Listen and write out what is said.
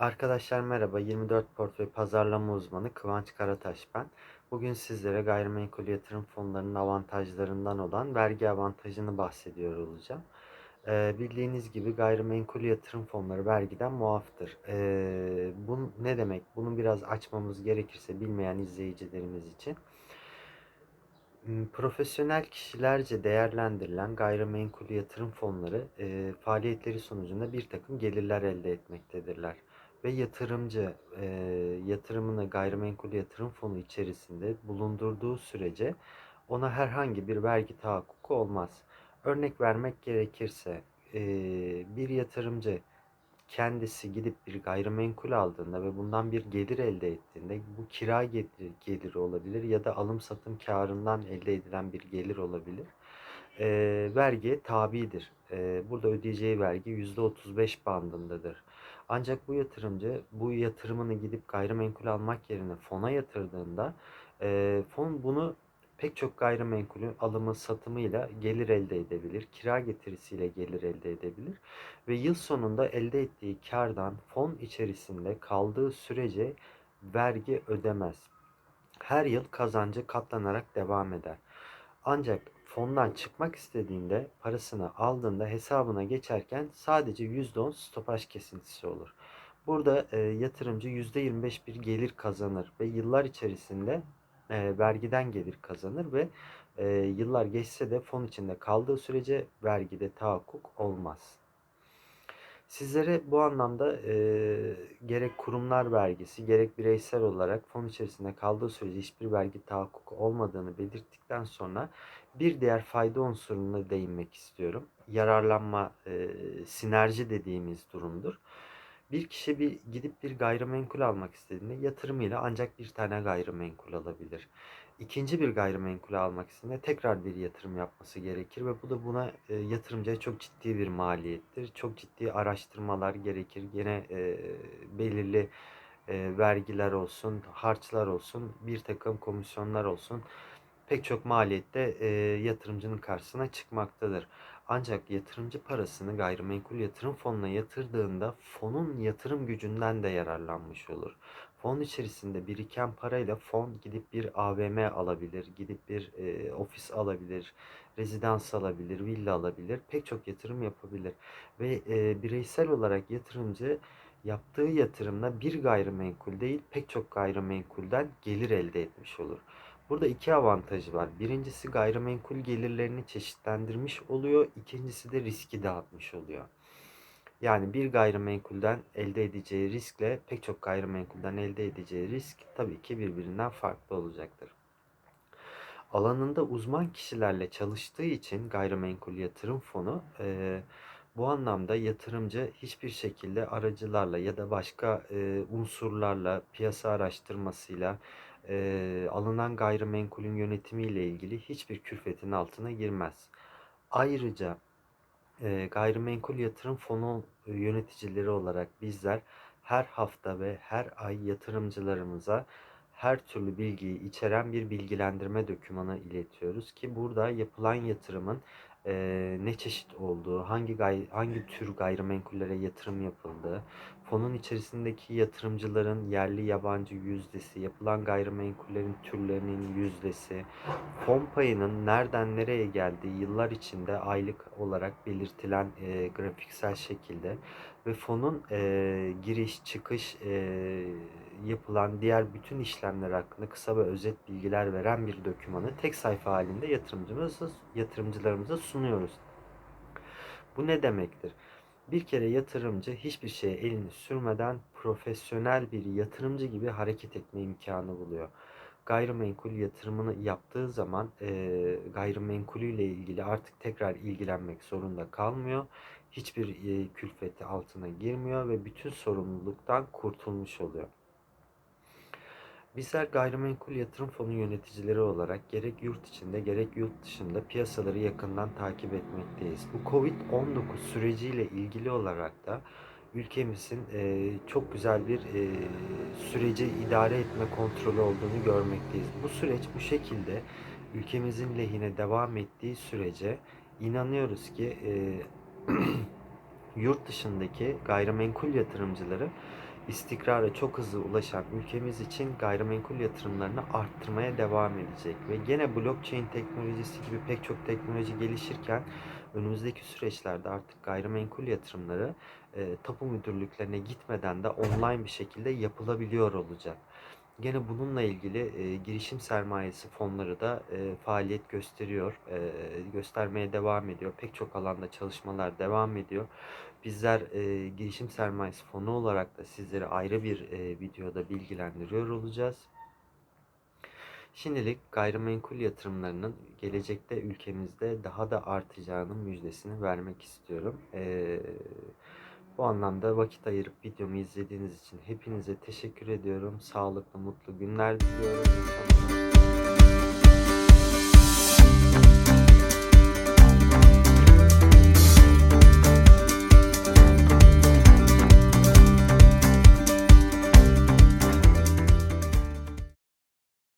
Arkadaşlar merhaba, 24 Portföy Pazarlama Uzmanı Kıvanç Karataş ben. Bugün sizlere gayrimenkul yatırım fonlarının avantajlarından olan vergi avantajını bahsediyor olacağım. Ee, bildiğiniz gibi gayrimenkul yatırım fonları vergiden muaftır. Ee, bu ne demek? Bunu biraz açmamız gerekirse bilmeyen izleyicilerimiz için. Hmm, Profesyonel kişilerce değerlendirilen gayrimenkul yatırım fonları e, faaliyetleri sonucunda bir takım gelirler elde etmektedirler. Ve yatırımcı e, yatırımını gayrimenkul yatırım fonu içerisinde bulundurduğu sürece ona herhangi bir vergi tahakkuku olmaz. Örnek vermek gerekirse e, bir yatırımcı kendisi gidip bir gayrimenkul aldığında ve bundan bir gelir elde ettiğinde bu kira getiri, geliri olabilir ya da alım satım karından elde edilen bir gelir olabilir. Eee, vergiye tabidir. Eee, burada ödeyeceği vergi %35 bandındadır. Ancak bu yatırımcı bu yatırımını gidip gayrimenkul almak yerine fona yatırdığında eee, fon bunu pek çok gayrimenkulün alımı satımıyla gelir elde edebilir, kira getirisiyle gelir elde edebilir ve yıl sonunda elde ettiği kardan fon içerisinde kaldığı sürece vergi ödemez. Her yıl kazancı katlanarak devam eder. Ancak fondan çıkmak istediğinde parasını aldığında hesabına geçerken sadece %10 stopaj kesintisi olur. Burada e, yatırımcı %25 bir gelir kazanır ve yıllar içerisinde e, vergiden gelir kazanır ve e, yıllar geçse de fon içinde kaldığı sürece vergide tahakkuk olmaz. Sizlere bu anlamda e, gerek kurumlar vergisi gerek bireysel olarak fon içerisinde kaldığı sürece hiçbir vergi tahakkuku olmadığını belirttikten sonra bir diğer fayda unsuruna değinmek istiyorum. Yararlanma, e, sinerji dediğimiz durumdur. Bir kişi bir gidip bir gayrimenkul almak istediğinde yatırımıyla ancak bir tane gayrimenkul alabilir. İkinci bir gayrimenkul almak istediğinde tekrar bir yatırım yapması gerekir ve bu da buna e, yatırımcıya çok ciddi bir maliyettir. Çok ciddi araştırmalar gerekir. Gene e, belirli e, vergiler olsun, harçlar olsun, bir takım komisyonlar olsun pek çok maliyette e, yatırımcının karşısına çıkmaktadır. Ancak yatırımcı parasını gayrimenkul yatırım fonuna yatırdığında fonun yatırım gücünden de yararlanmış olur. Fon içerisinde biriken parayla fon gidip bir AVM alabilir, gidip bir e, ofis alabilir, rezidans alabilir, villa alabilir, pek çok yatırım yapabilir. Ve e, bireysel olarak yatırımcı yaptığı yatırımla bir gayrimenkul değil pek çok gayrimenkulden gelir elde etmiş olur. Burada iki avantajı var. Birincisi gayrimenkul gelirlerini çeşitlendirmiş oluyor. İkincisi de riski dağıtmış oluyor. Yani bir gayrimenkulden elde edeceği riskle pek çok gayrimenkulden elde edeceği risk tabii ki birbirinden farklı olacaktır. Alanında uzman kişilerle çalıştığı için gayrimenkul yatırım fonu e, bu anlamda yatırımcı hiçbir şekilde aracılarla ya da başka e, unsurlarla, piyasa araştırmasıyla e, alınan gayrimenkulün yönetimiyle ilgili hiçbir külfetin altına girmez. Ayrıca e, gayrimenkul yatırım fonu yöneticileri olarak bizler her hafta ve her ay yatırımcılarımıza her türlü bilgiyi içeren bir bilgilendirme dokümanı iletiyoruz ki burada yapılan yatırımın e, ne çeşit olduğu, hangi gay hangi tür gayrimenkullere yatırım yapıldığı, fonun içerisindeki yatırımcıların yerli yabancı yüzdesi, yapılan gayrimenkullerin türlerinin yüzdesi, fon payının nereden nereye geldiği yıllar içinde aylık olarak belirtilen e, grafiksel şekilde ve fonun e, giriş çıkış e, yapılan diğer bütün işlemler hakkında kısa ve özet bilgiler veren bir dokümanı tek sayfa halinde yatırımcımıza, yatırımcılarımıza sunuyoruz. Bu ne demektir? Bir kere yatırımcı hiçbir şeye elini sürmeden profesyonel bir yatırımcı gibi hareket etme imkanı buluyor. Gayrimenkul yatırımını yaptığı zaman e, gayrimenkulüyle ilgili artık tekrar ilgilenmek zorunda kalmıyor. Hiçbir e, külfeti altına girmiyor ve bütün sorumluluktan kurtulmuş oluyor. Bizler gayrimenkul yatırım fonu yöneticileri olarak gerek yurt içinde gerek yurt dışında piyasaları yakından takip etmekteyiz. Bu Covid-19 süreciyle ilgili olarak da ülkemizin e, çok güzel bir e, süreci idare etme kontrolü olduğunu görmekteyiz. Bu süreç bu şekilde ülkemizin lehine devam ettiği sürece inanıyoruz ki e, yurt dışındaki gayrimenkul yatırımcıları istikrara çok hızlı ulaşan ülkemiz için gayrimenkul yatırımlarını arttırmaya devam edecek. Ve gene blockchain teknolojisi gibi pek çok teknoloji gelişirken önümüzdeki süreçlerde artık gayrimenkul yatırımları e, tapu müdürlüklerine gitmeden de online bir şekilde yapılabiliyor olacak. Gene bununla ilgili e, girişim sermayesi fonları da e, faaliyet gösteriyor, e, göstermeye devam ediyor. Pek çok alanda çalışmalar devam ediyor. Bizler e, girişim sermayesi fonu olarak da sizleri ayrı bir e, videoda bilgilendiriyor olacağız. Şimdilik gayrimenkul yatırımlarının gelecekte ülkemizde daha da artacağının müjdesini vermek istiyorum. Ee, bu anlamda vakit ayırıp videomu izlediğiniz için hepinize teşekkür ediyorum. Sağlıklı, mutlu günler diliyorum. İnşallah.